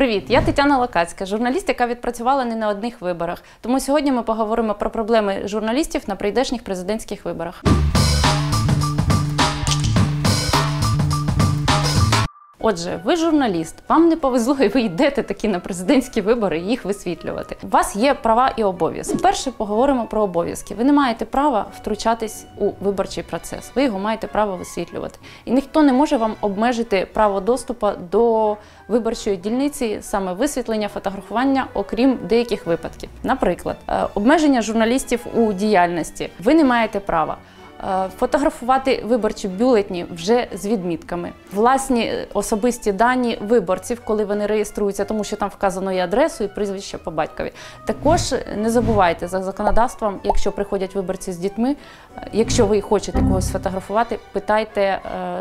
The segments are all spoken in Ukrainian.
Привіт, я Тетяна Локацька, журналіст, яка відпрацювала не на одних виборах. Тому сьогодні ми поговоримо про проблеми журналістів на прийдешніх президентських виборах. Отже, ви журналіст, вам не повезло, і ви йдете такі на президентські вибори їх висвітлювати. У вас є права і обов'язки. Перше поговоримо про обов'язки. Ви не маєте права втручатись у виборчий процес. Ви його маєте право висвітлювати. І ніхто не може вам обмежити право доступу до виборчої дільниці, саме висвітлення, фотографування, окрім деяких випадків. Наприклад, е, обмеження журналістів у діяльності. Ви не маєте права. Е, Фотографувати виборчі бюлетні вже з відмітками, власні е, особисті дані виборців, коли вони реєструються, тому що там вказано і адресу, і прізвище по батькові. Також не забувайте за законодавством, якщо приходять виборці з дітьми, е, якщо ви хочете когось фотографувати, питайте е,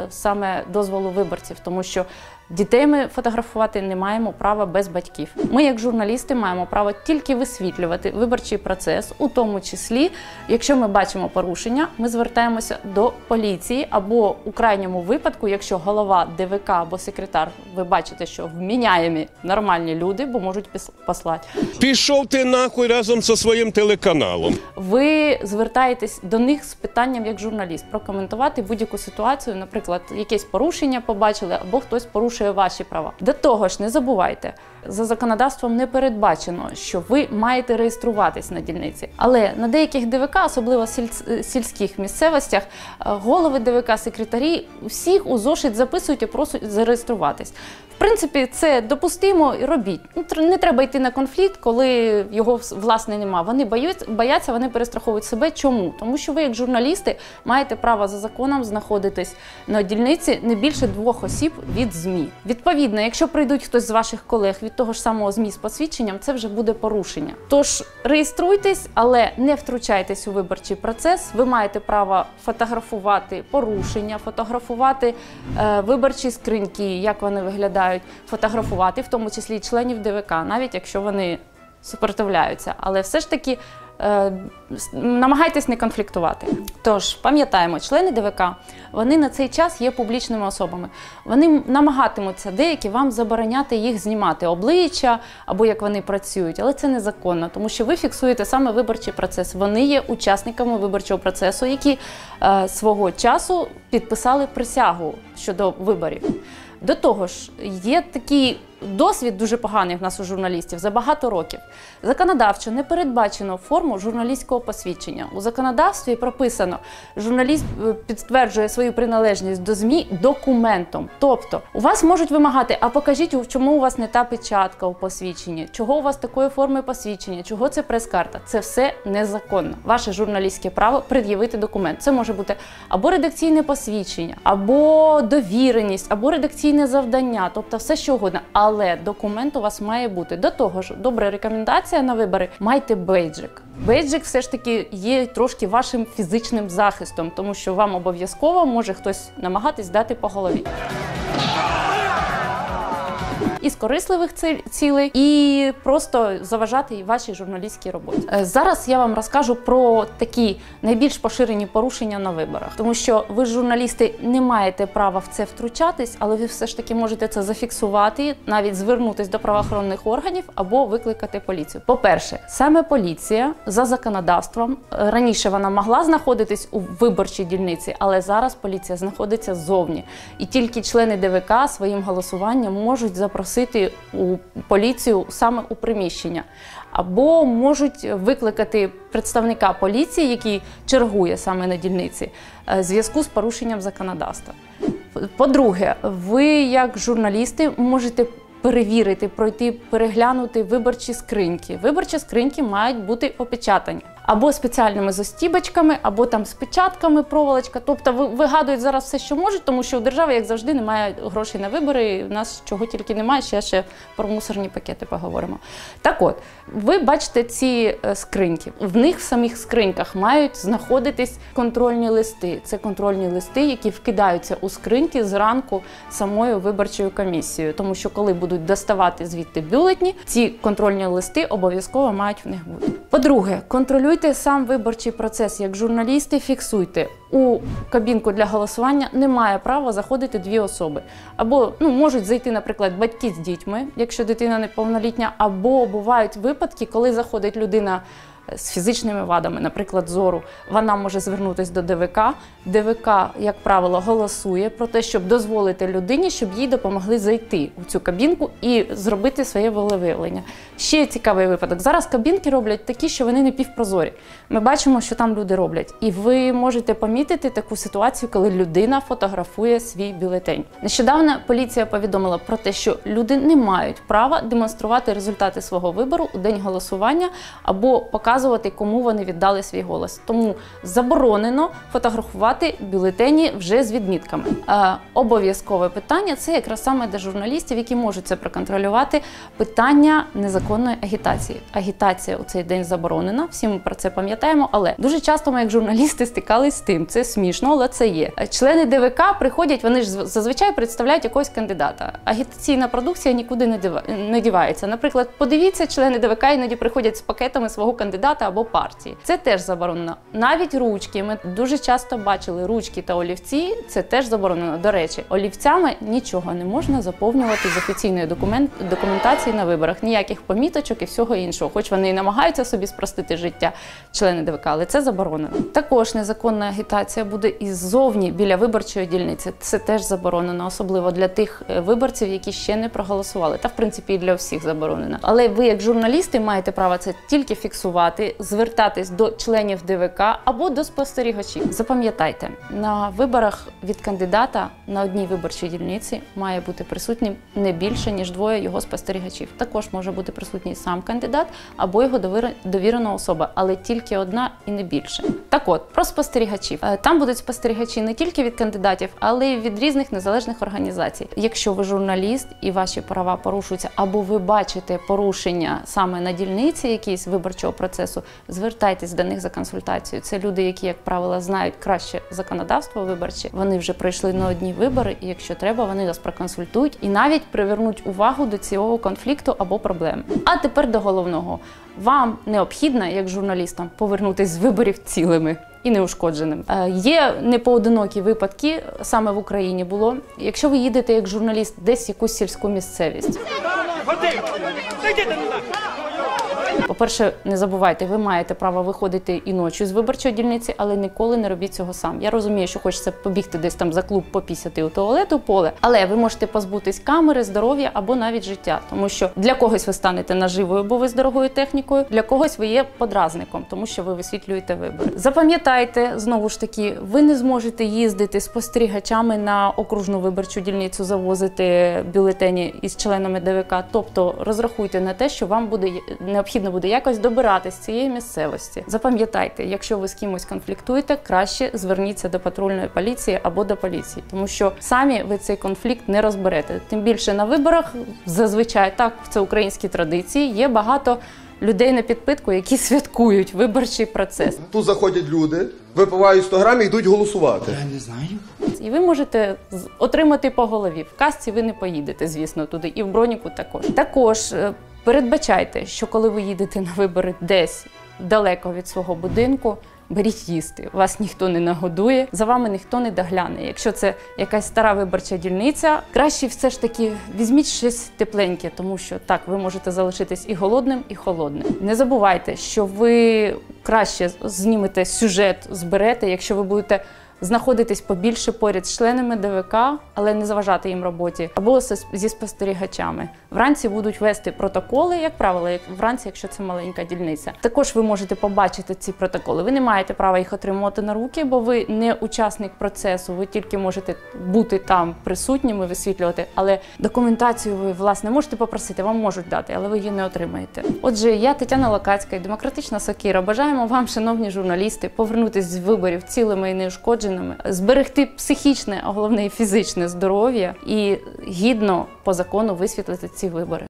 саме дозволу виборців, тому що Дітей ми фотографувати не маємо права без батьків. Ми, як журналісти, маємо право тільки висвітлювати виборчий процес, у тому числі, якщо ми бачимо порушення, ми звертаємося до поліції або у крайньому випадку, якщо голова ДВК або секретар, ви бачите, що вміняємі нормальні люди, бо можуть послати. Пішов ти нахуй разом зі своїм телеканалом. Ви звертаєтесь до них з питанням як журналіст прокоментувати будь-яку ситуацію, наприклад, якесь порушення побачили або хтось порушує ваші права. До того ж, не забувайте, за законодавством не передбачено, що ви маєте реєструватись на дільниці. Але на деяких ДВК, особливо сіль- сільських місцевостях, е, голови ДВК, секретарі всіх у зошит записують і просять зареєструватись. В принципі, це допустимо і робіть. Ну, Не треба йти на конфлікт, коли його власне нема. Вони бояться, вони перестраховують себе. Чому? Тому що ви, як журналісти, маєте право за законом знаходитись на дільниці не більше двох осіб від ЗМІ. Відповідно, якщо прийдуть хтось з ваших колег від того ж самого ЗМІ з посвідченням, це вже буде порушення. Тож реєструйтесь, але не втручайтесь у виборчий процес. Ви маєте право фотографувати порушення, фотографувати е, виборчі скриньки, як вони виглядають, фотографувати, в тому числі і членів ДВК, навіть якщо вони супротивляються. Але все ж таки намагайтесь не конфліктувати. Тож пам'ятаємо, члени ДВК вони на цей час є публічними особами. Вони намагатимуться деякі вам забороняти їх знімати обличчя або як вони працюють, але це незаконно, тому що ви фіксуєте саме виборчий процес. Вони є учасниками виборчого процесу, які е, свого часу підписали присягу щодо виборів. До того ж, є такий досвід дуже поганий в нас у журналістів за багато років. Законодавчо не передбачено форму журналістського посвідчення. У законодавстві прописано, журналіст е, підтверджує свою приналежність до ЗМІ документом. Тобто, у вас можуть вимагати, а покажіть, чому у вас не та печатка у посвідченні, чого у вас такої форми посвідчення, чого це прес-карта. Це все незаконно. Ваше журналістське право пред'явити документ. Це може бути або редакційне посвідчення, або довіреність, або редакційне завдання, тобто все що угодно. Але документ у вас має бути. До того ж, добра рекомендація на вибори: майте бейджик. Бейджик все ж таки є трошки вашим фізичним захистом, тому що вам обов'язково може хтось намагатись дати по голові. Із корисливих цілей і просто заважати вашій журналістській роботі. Е, Зараз я вам розкажу про такі найбільш поширені порушення на виборах, тому що ви, журналісти, не маєте права в це втручатись, але ви все ж таки можете це зафіксувати, навіть звернутись до правоохоронних органів або викликати поліцію. По-перше, саме поліція за законодавством е, раніше вона могла знаходитись у виборчій дільниці, але зараз поліція знаходиться ззовні, і тільки члени ДВК своїм голосуванням можуть запросити у поліцію саме у приміщення, або можуть викликати представника поліції, який чергує саме на дільниці, е, в зв'язку з порушенням законодавства. По-друге, ви як журналісти можете перевірити, пройти, переглянути виборчі скриньки. Виборчі скриньки мають бути опечатані або спеціальними застібочками, або там з печатками, проволочка. Тобто ви- вигадують зараз все, що можуть, тому що у держави, як завжди, немає грошей на вибори. і У нас чого тільки немає. Ще ще про мусорні пакети поговоримо. Так от, ви бачите ці е, скриньки. В них в самих скриньках мають знаходитись контрольні листи. Це контрольні листи, які вкидаються у скриньки зранку самою виборчою комісією. Тому що коли будуть доставати звідти бюлетні, ці контрольні листи обов'язково мають в них бути. По-друге, контролюйте сам виборчий процес. Як журналісти, фіксуйте у кабінку для голосування немає права заходити дві особи. Або ну можуть зайти, наприклад, батьки з дітьми, якщо дитина неповнолітня, або бувають випадки, коли заходить людина. З фізичними вадами, наприклад, зору, вона може звернутися до ДВК. ДВК, як правило, голосує про те, щоб дозволити людині, щоб їй допомогли зайти у цю кабінку і зробити своє волевиявлення. Ще цікавий випадок. Зараз кабінки роблять такі, що вони не півпрозорі. Ми бачимо, що там люди роблять. І ви можете помітити таку ситуацію, коли людина фотографує свій бюлетень. Нещодавно поліція повідомила про те, що люди не мають права демонструвати результати свого вибору у день голосування або показувати, кому вони віддали свій голос. Тому заборонено фотографувати бюлетені вже з відмітками. Е, обов'язкове питання це якраз саме для журналістів, які можуть це проконтролювати. Питання незаконної агітації. Агітація у цей день заборонена. Всі ми про це пам'ятаємо. Але дуже часто ми, як журналісти, стикались з тим. Це смішно, але це є. Члени ДВК приходять, вони ж зазвичай представляють якогось кандидата. Агітаційна продукція нікуди не дівається. Наприклад, подивіться, члени ДВК іноді приходять з пакетами свого кандидата або партії. Це теж заборонено. Навіть ручки. Ми дуже часто бачили ручки та олівці. Це теж заборонено. До речі, олівцями нічого не можна заповнювати з офіційної документ документації на виборах. Ніяких поміточок і всього іншого. Хоч вони і намагаються собі спростити життя члени ДВК, але це заборонено. Також незаконна агітація буде і ззовні біля виборчої дільниці. Це теж заборонено, особливо для тих е, виборців, які ще не проголосували. Та в принципі і для всіх заборонено. Але ви, як журналісти, маєте право це тільки фіксувати, звертатись до членів ДВК або до спостерігачів. Запам'ятайте, на виборах від кандидата на одній виборчій дільниці має бути присутнім не більше ніж двоє його спостерігачів. Також може бути присутній сам кандидат або його довірена особа, але тільки одна і не більше. Так от про спостерігачів Е, там будуть спостерігачі не тільки від кандидатів, але й від різних незалежних організацій. Якщо ви журналіст і ваші права порушуються, або ви бачите порушення саме на дільниці якісь виборчого процесу, звертайтесь до них за консультацією. Це люди, які, як правило, знають краще законодавство виборче. Вони вже пройшли на одні вибори, і якщо треба, вони вас проконсультують і навіть привернуть увагу до цього конфлікту або проблеми. А тепер до головного. Вам необхідно, як журналістам, повернутися з виборів цілими. І неушкодженим Е, є непоодинокі випадки саме в Україні було. Якщо ви їдете як журналіст десь в якусь сільську місцевість, по-перше, не забувайте, ви маєте право виходити і ночі з виборчої дільниці, але ніколи не робіть цього сам. Я розумію, що хочеться побігти десь там за клуб, попісяти у туалет у поле, але ви можете позбутись камери, здоров'я або навіть життя, тому що для когось ви станете наживою, бо ви з дорогою технікою, для когось ви є подразником, тому що ви висвітлюєте вибори. Запам'ятайте знову ж таки, ви не зможете їздити спостерігачами на окружну виборчу дільницю, завозити бюлетені із членами ДВК. Тобто розрахуйте на те, що вам буде необхідно буде якось добиратись з цієї місцевості. Запам'ятайте, якщо ви з кимось конфліктуєте, краще зверніться до патрульної поліції або до поліції, тому що самі ви цей конфлікт не розберете. Тим більше на виборах зазвичай так це українські традиції. Є багато людей на підпитку, які святкують виборчий процес. Тут заходять люди, випивають 100 грамів і йдуть голосувати. Я не знаю. І ви можете отримати по голові. В касці ви не поїдете, звісно, туди, і в броніку також. Також е, передбачайте, що коли ви їдете на вибори десь далеко від свого будинку. Беріть їсти, вас ніхто не нагодує, за вами ніхто не догляне. Якщо це якась стара виборча дільниця, краще все ж таки візьміть щось тепленьке, тому що так ви можете залишитись і голодним, і холодним. Не забувайте, що ви краще знімете сюжет, зберете, якщо ви будете знаходитись побільше поряд з членами ДВК, але не заважати їм роботі, або зі спостерігачами. Вранці будуть вести протоколи, як правило, як вранці, якщо це маленька дільниця. Також ви можете побачити ці протоколи. Ви не маєте права їх отримувати на руки, бо ви не учасник процесу. Ви тільки можете бути там присутніми, висвітлювати. Але документацію ви власне можете попросити, вам можуть дати, але ви її не отримаєте. Отже, я Тетяна Лакацька, і демократична Сокіра. Бажаємо вам, шановні журналісти, повернутися з виборів цілими і неушкодженими, зберегти психічне, а головне і фізичне здоров'я і гідно по закону висвітлити ці вибори.